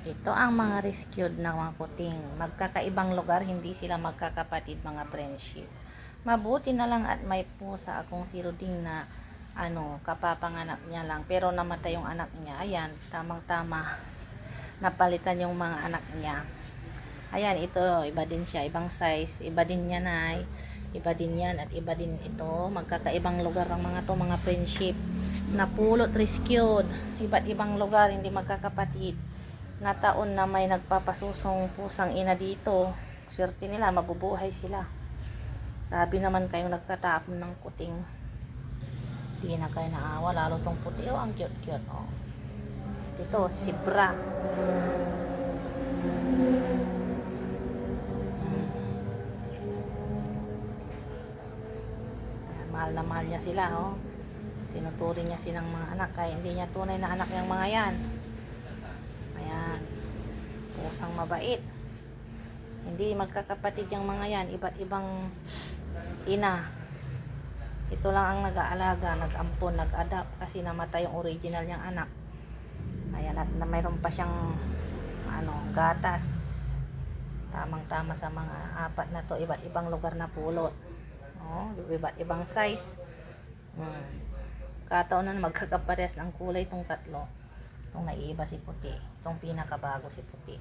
Ito ang mga rescued na mga puting. Magkakaibang lugar, hindi sila magkakapatid mga friendship. Mabuti na lang at may pusa akong si Ruding na ano, kapapanganak niya lang. Pero namatay yung anak niya. Ayan, tamang-tama. Napalitan yung mga anak niya. Ayan, ito, iba din siya. Ibang size. Iba din niya na Iba din yan at iba din ito. Magkakaibang lugar ang mga to, mga friendship. Napulot, rescued. Iba't ibang lugar, hindi magkakapatid. Na taon na may nagpapasusong pusang ina dito. Swerte nila, mabubuhay sila. Grabe naman kayong nagtatapon ng kuting. Di na kayo naawa, lalo tong puti. Oh, ang cute-cute. Oh. Ito, si Bra. mahal na mahal niya sila, oh. Tinuturing niya silang mga anak, kaya hindi niya tunay na anak yung mga yan. Pusang mabait. Hindi magkakapatid yung mga yan, iba't ibang ina. Ito lang ang nag-aalaga, nag-ampon, nag-adapt kasi namatay yung original niyang anak. Ayan, at na mayroon pa siyang ano, gatas. Tamang-tama sa mga apat na to, iba't ibang lugar na pulot. Oh, iba't ibang size. Hmm. Kataon na magkakapares ng kulay itong tatlo. Itong naiiba si puti. Itong pinakabago si puti.